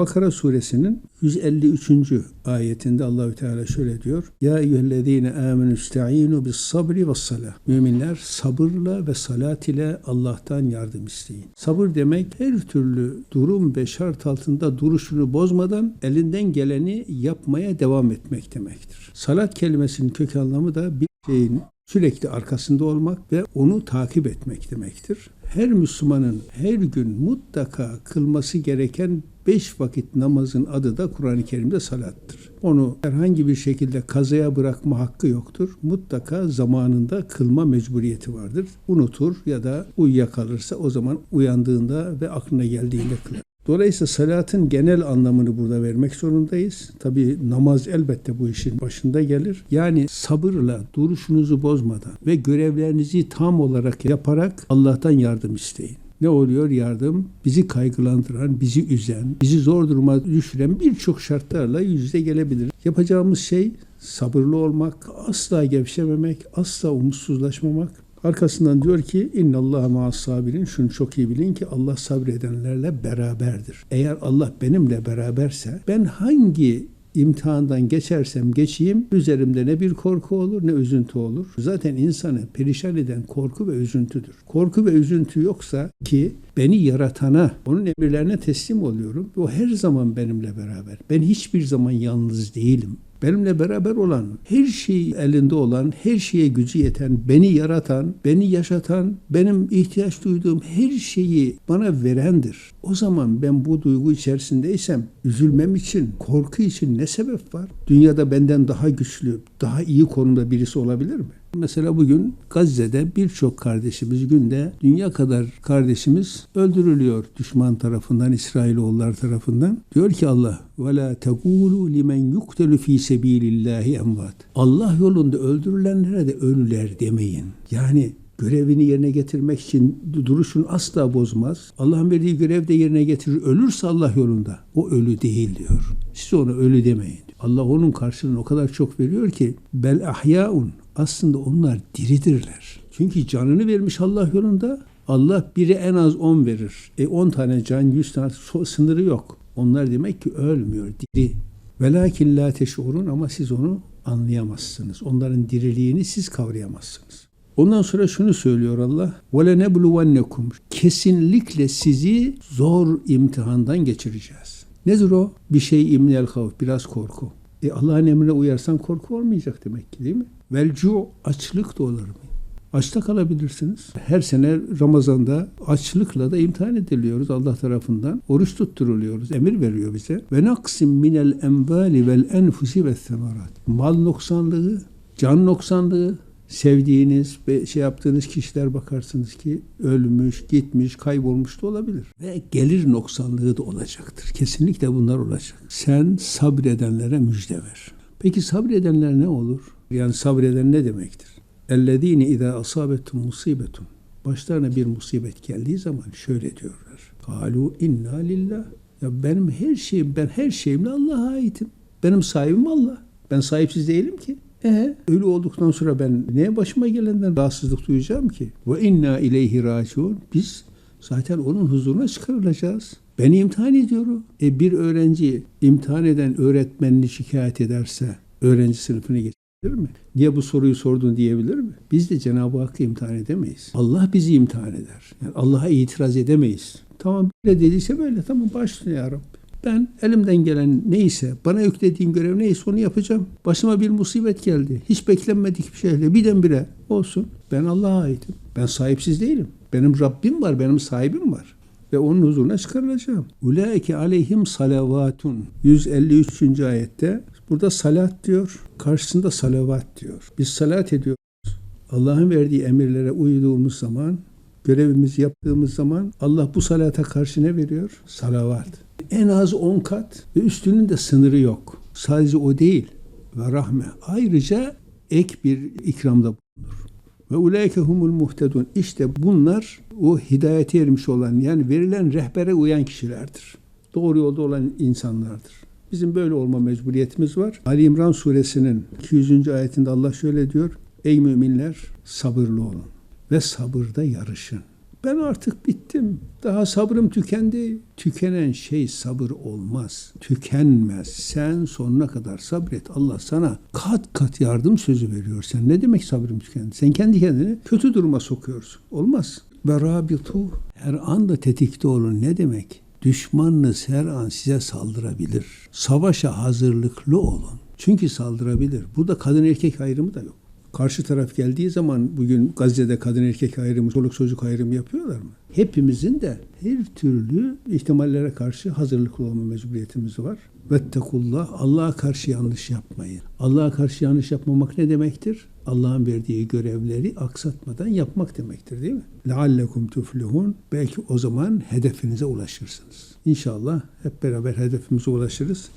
Bakara suresinin 153. ayetinde Allahü Teala şöyle diyor. Ya eyyühellezine amenu istaînu bis sabri ve salah. Müminler sabırla ve salat ile Allah'tan yardım isteyin. Sabır demek her türlü durum ve şart altında duruşunu bozmadan elinden geleni yapmaya devam etmek demektir. Salat kelimesinin kök anlamı da bir şeyin sürekli arkasında olmak ve onu takip etmek demektir. Her Müslümanın her gün mutlaka kılması gereken beş vakit namazın adı da Kur'an-ı Kerim'de salattır. Onu herhangi bir şekilde kazaya bırakma hakkı yoktur. Mutlaka zamanında kılma mecburiyeti vardır. Unutur ya da uyuyakalırsa o zaman uyandığında ve aklına geldiğinde kılar. Dolayısıyla salatın genel anlamını burada vermek zorundayız. Tabi namaz elbette bu işin başında gelir. Yani sabırla, duruşunuzu bozmadan ve görevlerinizi tam olarak yaparak Allah'tan yardım isteyin. Ne oluyor yardım? Bizi kaygılandıran, bizi üzen, bizi zor duruma düşüren birçok şartlarla yüz yüze gelebilir. Yapacağımız şey sabırlı olmak, asla gevşememek, asla umutsuzlaşmamak, Arkasından diyor ki inna Allah ma'as sabirin. Şunu çok iyi bilin ki Allah sabredenlerle beraberdir. Eğer Allah benimle beraberse ben hangi imtihandan geçersem geçeyim üzerimde ne bir korku olur ne üzüntü olur. Zaten insanı perişan eden korku ve üzüntüdür. Korku ve üzüntü yoksa ki beni yaratana, onun emirlerine teslim oluyorum. O her zaman benimle beraber. Ben hiçbir zaman yalnız değilim benimle beraber olan, her şeyi elinde olan, her şeye gücü yeten, beni yaratan, beni yaşatan, benim ihtiyaç duyduğum her şeyi bana verendir. O zaman ben bu duygu içerisindeysem üzülmem için, korku için ne sebep var? Dünyada benden daha güçlü, daha iyi konumda birisi olabilir mi? Mesela bugün Gazze'de birçok kardeşimiz günde dünya kadar kardeşimiz öldürülüyor düşman tarafından, İsrailoğullar tarafından. Diyor ki Allah ve la tekulu limen yuktelu fi sebilillahi emvat. Allah yolunda öldürülenlere de ölüler demeyin. Yani görevini yerine getirmek için duruşunu asla bozmaz. Allah'ın verdiği görev de yerine getirir. Ölürse Allah yolunda o ölü değil diyor. Siz ona ölü demeyin. Allah onun karşılığını o kadar çok veriyor ki bel ahyaun aslında onlar diridirler. Çünkü canını vermiş Allah yolunda. Allah biri en az 10 verir. E 10 tane can, 100 tane sınırı yok. Onlar demek ki ölmüyor, diri. Velakin la teşurun ama siz onu anlayamazsınız. Onların diriliğini siz kavrayamazsınız. Ondan sonra şunu söylüyor Allah. وَلَا نَبْلُوَنَّكُمْ Kesinlikle sizi zor imtihandan geçireceğiz. Nedir o? Bir şey imnel havf, biraz korku. E Allah'ın emrine uyarsan korku olmayacak demek ki değil mi? Velcu açlık da olur mu? Açta kalabilirsiniz. Her sene Ramazan'da açlıkla da imtihan ediliyoruz Allah tarafından. Oruç tutturuluyoruz. Emir veriyor bize. Ve naksim minel envali vel enfusi ve semerat. Mal noksanlığı, can noksanlığı, sevdiğiniz ve şey yaptığınız kişiler bakarsınız ki ölmüş, gitmiş, kaybolmuş da olabilir. Ve gelir noksanlığı da olacaktır. Kesinlikle bunlar olacak. Sen sabredenlere müjde ver. Peki sabredenler ne olur? Yani sabreden ne demektir? Ellezine izâ asâbetum musibetun. Başlarına bir musibet geldiği zaman şöyle diyorlar. Kalu inna lillah. Ya benim her şeyim, ben her şeyimle Allah'a aitim. Benim sahibim Allah. Ben sahipsiz değilim ki. E ölü olduktan sonra ben neye başıma gelenden rahatsızlık duyacağım ki? Ve inna ileyhi raciun. Biz zaten onun huzuruna çıkarılacağız. Beni imtihan ediyor o. E bir öğrenci imtihan eden öğretmenini şikayet ederse öğrenci sınıfını geç geçebilir mi? Niye bu soruyu sordun diyebilir mi? Biz de Cenab-ı Hakk'ı imtihan edemeyiz. Allah bizi imtihan eder. Yani Allah'a itiraz edemeyiz. Tamam böyle dediyse böyle tamam başla ya Rabbi. Ben elimden gelen neyse, bana yüklediğin görev neyse onu yapacağım. Başıma bir musibet geldi. Hiç beklenmedik bir şeyle birdenbire olsun. Ben Allah'a aitim. Ben sahipsiz değilim. Benim Rabbim var, benim sahibim var. Ve onun huzuruna çıkarılacağım. Ulaike aleyhim salavatun. 153. ayette burada salat diyor. Karşısında salavat diyor. Biz salat ediyoruz. Allah'ın verdiği emirlere uyduğumuz zaman, görevimizi yaptığımız zaman Allah bu salata karşı ne veriyor? Salavat. En az 10 kat ve üstünün de sınırı yok. Sadece o değil. Ve rahme. Ayrıca ek bir ikramda bulunur. Ve ulaike humul muhtedun. İşte bunlar o hidayete ermiş olan yani verilen rehbere uyan kişilerdir. Doğru yolda olan insanlardır. Bizim böyle olma mecburiyetimiz var. Ali İmran suresinin 200. ayetinde Allah şöyle diyor. Ey müminler sabırlı olun ve sabırda yarışın. Ben artık bittim. Daha sabrım tükendi. Tükenen şey sabır olmaz. Tükenmez. Sen sonuna kadar sabret. Allah sana kat kat yardım sözü veriyor. Sen ne demek sabrım tükendi? Sen kendi kendini kötü duruma sokuyorsun. Olmaz. Ve rabitu her anda tetikte olun ne demek? Düşmanınız her an size saldırabilir. Savaşa hazırlıklı olun. Çünkü saldırabilir. Burada kadın erkek ayrımı da yok. Karşı taraf geldiği zaman bugün Gazze'de kadın erkek ayrımı, çoluk çocuk ayrımı yapıyorlar mı? Hepimizin de her türlü ihtimallere karşı hazırlıklı olma mecburiyetimiz var. Vettekullah, Allah'a karşı yanlış yapmayın. Allah'a karşı yanlış yapmamak ne demektir? Allah'ın verdiği görevleri aksatmadan yapmak demektir değil mi? Leallekum tuflihun. Belki o zaman hedefinize ulaşırsınız. İnşallah hep beraber hedefimize ulaşırız.